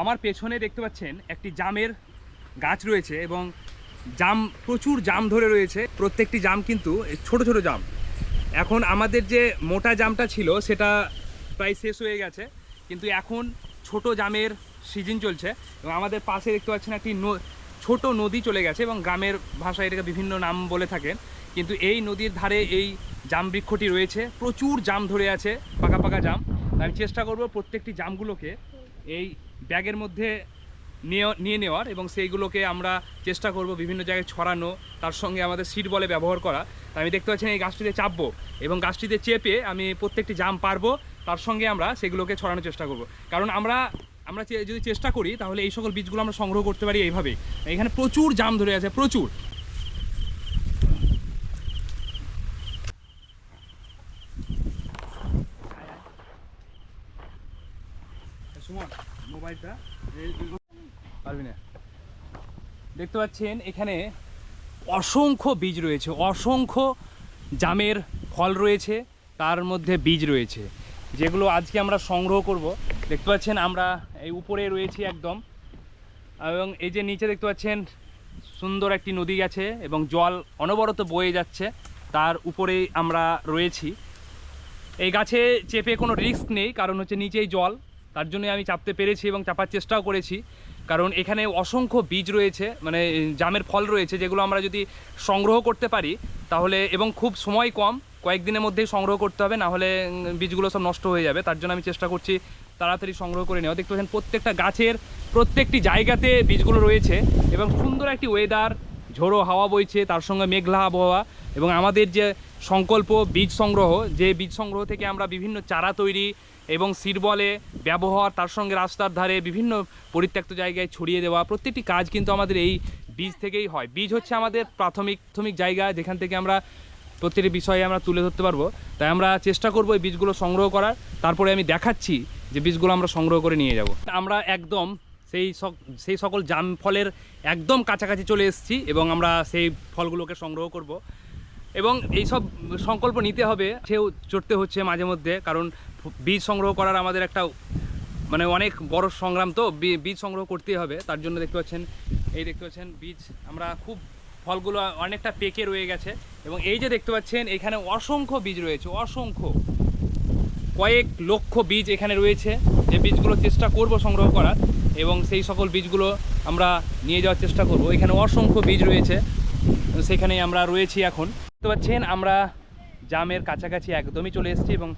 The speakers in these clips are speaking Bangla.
আমার পেছনে দেখতে পাচ্ছেন একটি জামের গাছ রয়েছে এবং জাম, প্রচুর জাম ধরে রয়েছে। প্রত্যেকটি জাম কিন্তু ছোট ছোট জাম। এখন আমাদের যে মোটা জামটা ছিল, সেটা প্রায় শেষ হয়ে গেছে। কিন্তু এখন ছোট জামের সিজন চলছে এবং আমাদের পাশে দেখতে পাচ্ছেন একটি ছোট নদী চলে গেছে এবং গ্রামের ভাষায় এটাকে বিভিন্ন নাম বলে থাকেন। কিন্তু এই নদীর ধারে এই জাম বৃক্ষটি রয়েছে। প্রচুর জাম ধরে আছে, পাকা পাকা জাম। আমি চেষ্টা করব প্রত্যেকটি জামগুলোকে এই ব্যাগের মধ্যে নিয়ে নিয়ে নেওয়ার এবং সেইগুলোকে আমরা চেষ্টা করব বিভিন্ন জায়গায় ছড়ানো, তার সঙ্গে আমাদের সিট বলে ব্যবহার করা। আমি দেখতে পাচ্ছেন এই গাছটিতে চাপবো এবং গাছটিতে চেপে আমি প্রত্যেকটি জাম পারব, তার সঙ্গে আমরা সেগুলোকে ছড়ানোর চেষ্টা করব। কারণ আমরা আমরা যদি চেষ্টা করি তাহলে এই সকল বীজগুলো আমরা সংগ্রহ করতে পারি এইভাবে এখানে প্রচুর জাম ধরে আছে, প্রচুর। দেখতে পাচ্ছেন, এখানে অসংখ্য বীজ রয়েছে, অসংখ্য জামের ফল রয়েছে, তার মধ্যে বীজ রয়েছে, যেগুলো আজকে আমরা সংগ্রহ করব। দেখতে পাচ্ছেন, আমরা এই উপরে রয়েছি একদম। এবং এই যে নিচে দেখতে পাচ্ছেন, সুন্দর একটি নদী গেছে এবং জল অনবরত বয়ে যাচ্ছে, তার উপরেই আমরা রয়েছি। এই গাছে চেপে কোনো রিস্ক নেই, কারণ হচ্ছে নিচেই জল। তার জন্যই আমি চাপতে পেরেছি এবং চাপার চেষ্টাও করেছি। কারণ এখানে অসংখ্য বীজ রয়েছে মানে জামের ফল রয়েছে, যেগুলো আমরা যদি সংগ্রহ করতে পারি, তাহলে, এবং খুব সময় কম, কয়েকদিনের মধ্যেই সংগ্রহ করতে হবে, না হলে বীজগুলো সব নষ্ট হয়ে যাবে। তার জন্য আমি চেষ্টা করছি তাড়াতাড়ি সংগ্রহ করে নেওয়া। দেখতে পাচ্ছেন, প্রত্যেকটা গাছের প্রত্যেকটি জায়গাতে বীজগুলো রয়েছে এবং সুন্দর একটি ওয়েদার ঝোড়ো হাওয়া বইছে, তার সঙ্গে মেঘলা আবহাওয়া এবং আমাদের যে সংকল্প বীজ সংগ্রহ, যে বীজ সংগ্রহ থেকে আমরা বিভিন্ন চারা তৈরি এবং সিড বলে ব্যবহার, তার সঙ্গে রাস্তার ধারে বিভিন্ন পরিত্যক্ত জায়গায় ছড়িয়ে দেওয়া, প্রত্যেকটি কাজ কিন্তু আমাদের এই বীজ থেকেই হয়। বীজ হচ্ছে আমাদের প্রাথমিক প্রাথমিক জায়গা, যেখান থেকে আমরা প্রত্যেকটি বিষয়ে আমরা তুলে ধরতে পারব। তাই আমরা চেষ্টা করব এই বীজগুলো সংগ্রহ করার। তারপরে আমি দেখাচ্ছি যে বীজগুলো আমরা সংগ্রহ করে নিয়ে যাব। আমরা একদম সেই সেই সকল জাম ফলের একদম কাছাকাছি চলে এসেছি এবং আমরা সেই ফলগুলোকে সংগ্রহ করব। এবং এই সব সংকল্প নিতে হবে, সেও চড়তে হচ্ছে মাঝে মধ্যে, কারণ বীজ সংগ্রহ করার আমাদের একটা মানে অনেক বড় সংগ্রাম তো বীজ সংগ্রহ করতেই হবে। তার জন্য দেখতে পাচ্ছেন, এই দেখতে পাচ্ছেন বীজ, আমরা খুব ফলগুলো অনেকটা পেকে রয়ে গেছে। এবং এই যে দেখতে পাচ্ছেন, এখানে অসংখ্য বীজ রয়েছে, অসংখ্য। কয়েক লক্ষ বীজ এখানে রয়েছে, যে বীজগুলো চেষ্টা করব সংগ্রহ করার। এবং সেই সকল বীজগুলো আমরা নিয়ে যাওয়ার চেষ্টা করব। এখানে অসংখ্য বীজ রয়েছে, সেখানেই আমরা রয়েছি এখন। দেখতে পাচ্ছেন, আমরা জামের কাছাকাছি একদমই চলে এসেছি এবং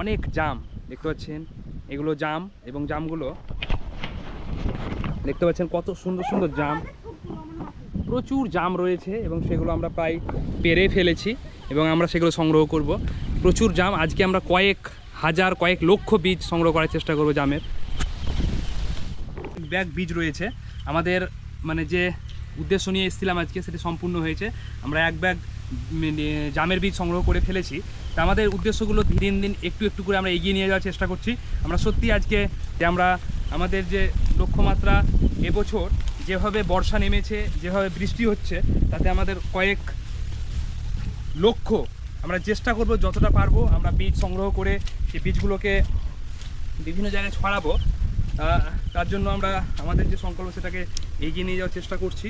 অনেক জাম, দেখতে পাচ্ছেন? এগুলো জাম এবং জামগুলো, দেখতে পাচ্ছেন কত সুন্দর সুন্দর জাম। প্রচুর জাম রয়েছে এবং সেগুলো আমরা প্রায় পেরে ফেলেছি এবং আমরা সেগুলো সংগ্রহ করব। প্রচুর জাম, আজকে আমরা কয়েক হাজার, কয়েক লক্ষ বীজ সংগ্রহ করার চেষ্টা করব জামের। ব্যাগ, বীজ রয়েছে। আমাদের মানে যে উদ্দেশ্য নিয়ে এসেছিলাম আজকে, সেটি সম্পূর্ণ হয়েছে। আমরা এক ব্যাগ জামের বীজ সংগ্রহ করে ফেলেছি। তা আমাদের উদ্দেশ্যগুলো দিন দিন একটু একটু করে আমরা এগিয়ে নিয়ে যাওয়ার চেষ্টা করছি। আমরা সত্যি আজকে যে আমরা আমাদের যে লক্ষ্যমাত্রা এবছর, যেভাবে বর্ষা নেমেছে, যেভাবে বৃষ্টি হচ্ছে, তাতে আমাদের কয়েক লক্ষ্য আমরা চেষ্টা করব যতটা পারব আমরা বীজ সংগ্রহ করে সেই বীজগুলোকে বিভিন্ন জায়গায় ছড়াবো। তার জন্য আমরা আমাদের যে সংকল্প সেটাকে এগিয়ে নিয়ে যাওয়ার চেষ্টা করছি।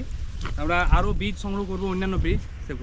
আমরা আরও বীজ সংগ্রহ করব, অন্যান্য বীজ করব